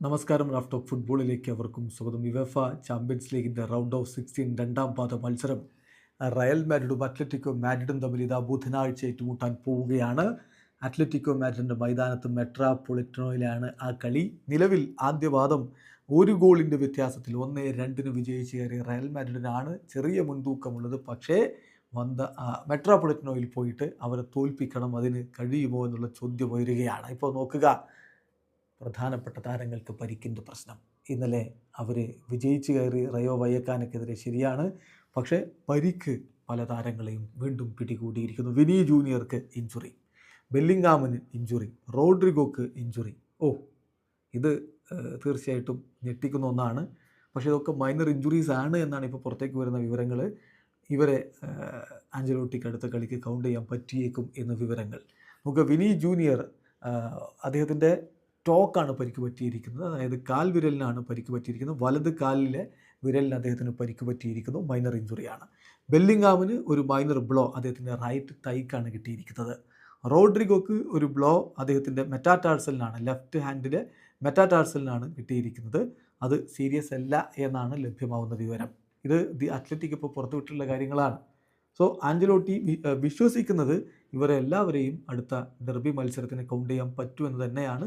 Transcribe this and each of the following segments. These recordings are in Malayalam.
നമസ്കാരം റാഫ് ടോക്ക് ഫുട്ബോളിലേക്ക് അവർക്കും സ്വാഗതം. വിവഫ ചാമ്പ്യൻസ് ലീഗിന്റെ റൗണ്ട് ഓഫ് സിക്സ്റ്റീൻ രണ്ടാം പാദ മത്സരം. റയൽ മാഡ്രിഡും അത്ലറ്റിക്കോ മാഡ്രിഡും തമ്മിൽ ഇതാ ബുധനാഴ്ച ഏറ്റുമുട്ടാൻ പോവുകയാണ്. അത്ലറ്റിക്കോ മാഡ്രിഡിന്റെ മൈതാനത്ത് മെട്രാപൊളിറ്റനോയിലാണ് ആ കളി. നിലവിൽ ആദ്യവാദം ഒരു ഗോളിന്റെ വ്യത്യാസത്തിൽ ഒന്ന് രണ്ടിന് വിജയിച്ച് കയറിയ റയൽ മാഡ്രിഡിനാണ് ചെറിയ മുൻതൂക്കമുള്ളത്. പക്ഷേ വന്ന മെട്രാപൊളിറ്റനോയിൽ പോയിട്ട് അവരെ തോൽപ്പിക്കണം അതിന് കഴിയുമോ എന്നുള്ള ചോദ്യം ഉയരുകയാണ്. ഇപ്പോൾ നോക്കുക. പ്രധാനപ്പെട്ട താരങ്ങൾക്ക് പരിക്കിന്റെ പ്രശ്നം. ഇന്നലെ അവർ വിജയിച്ചു കയറി റയോ വയ്യക്കാനക്കെതിരെ ശരിയാണ്. പക്ഷേ പരിക്ക് പല താരങ്ങളെയും വീണ്ടും പിടികൂടിയിരിക്കുന്നു. വിനി ജൂനിയർക്ക് ഇഞ്ചുറി ബെല്ലിംഗാമിന് ഇഞ്ചുറി റോഡ്രിഗോക്ക് ഇഞ്ചുറി. ഓ ഇത് തീർച്ചയായിട്ടും ഞെട്ടിക്കുന്ന ഒന്നാണ്. പക്ഷേ ഇതൊക്കെ മൈനർ ഇഞ്ചുറീസ് ആണ് എന്നാണ് ഇപ്പോൾ പുറത്തേക്ക് വരുന്ന വിവരങ്ങൾ ഇവരെ ആഞ്ചലോട്ടിക്ക് അടുത്ത കളിക്ക് കൗണ്ട് ചെയ്യാൻ പറ്റിയേക്കും എന്ന വിവരങ്ങൾ. നമുക്ക് വിനി ജൂനിയർ അദ്ദേഹത്തിന്റെ ടോക്കാണ് പരിക്ക് പറ്റിയിരിക്കുന്നത്. അതായത് കാൽ വിരലിനാണ് പരിക്ക് പറ്റിയിരിക്കുന്നത്. വലത് കാലിലെ വിരലിന് അദ്ദേഹത്തിന് പരിക്ക് പറ്റിയിരിക്കുന്നു. മൈനർ ഇഞ്ചുറിയാണ് ബെല്ലിങ്ങാമിന് ഒരു മൈനർ ബ്ലോ അദ്ദേഹത്തിന്റെ റൈറ്റ് തൈക്കാണ് കിട്ടിയിരിക്കുന്നത്. റോഡ്രിഗോക്ക് ഒരു ബ്ലോ അദ്ദേഹത്തിന്റെ മെറ്റാറ്റാഴ്സലിനാണ് ലെഫ്റ്റ് ഹാൻഡിലെ മെറ്റാറ്റാഴ്സലിനാണ് കിട്ടിയിരിക്കുന്നത്. അത് സീരിയസ് അല്ല എന്നാണ് ലഭ്യമാവുന്ന വിവരം. ഇത് ദി അത്ലറ്റിക് ഇപ്പോൾ പുറത്തുവിട്ടുള്ള കാര്യങ്ങളാണ്. സോ ആഞ്ചലോട്ടി വിശ്വസിക്കുന്നത് ഇവരെ എല്ലാവരെയും അടുത്ത ഡെർബി മത്സരത്തിന് കൗണ്ട് ചെയ്യാൻ പറ്റുമെന്ന് തന്നെയാണ്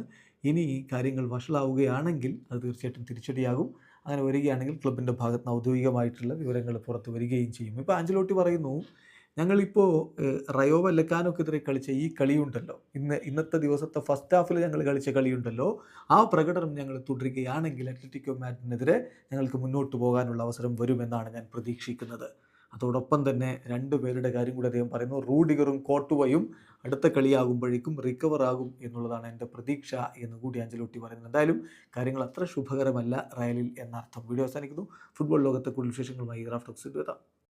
ഇനി ഈ കാര്യങ്ങൾ വഷളാവുകയാണെങ്കിൽ അത് തീർച്ചയായിട്ടും തിരിച്ചടിയാകും. അങ്ങനെ വരികയാണെങ്കിൽ ക്ലബിന്റെ ഭാഗത്ത് നിന്ന് ഔദ്യോഗികമായിട്ടുള്ള വിവരങ്ങൾ പുറത്ത് വരികയും ചെയ്യും. ഇപ്പോൾ ആഞ്ചലോട്ടി പറയുന്നു ഞങ്ങളിപ്പോൾ റയോ വല്ലക്കാനൊക്കെതിരെ കളിച്ച ഈ കളിയുണ്ടല്ലോ. ഇന്ന് ഇന്നത്തെ ദിവസത്തെ ഫസ്റ്റ് ഹാഫിൽ ഞങ്ങൾ കളിച്ച കളിയുണ്ടല്ലോ. ആ പ്രകടനം ഞങ്ങൾ തുടരുകയാണെങ്കിൽ അത്ലറ്റിക്കോ മാറ്റിനെതിരെ ഞങ്ങൾക്ക് മുന്നോട്ട് പോകാനുള്ള അവസരം വരുമെന്നാണ് ഞാൻ പ്രതീക്ഷിക്കുന്നത്. അതോടൊപ്പം തന്നെ രണ്ട് പേരുടെ കാര്യം കൂടി അദ്ദേഹം പറയുന്നു. റൂഡിഗറും കോട്ടുവയും അടുത്ത കളിയാകുമ്പോഴേക്കും റിക്കവർ ആകും എന്നുള്ളതാണ് എന്റെ പ്രതീക്ഷ എന്ന് കൂടി അഞ്ചലോട്ടി പറയുന്നത് എന്തായാലും കാര്യങ്ങൾ അത്ര ശുഭകരമല്ല റയലിൽ എന്നർത്ഥം. വീഡിയോ അവസാനിക്കുന്നു. ഫുട്ബോൾ ലോകത്തെ കൂടുതൽ വിശേഷങ്ങളുമായി റാഫ്റ്റോക്സിൽ എത്താം.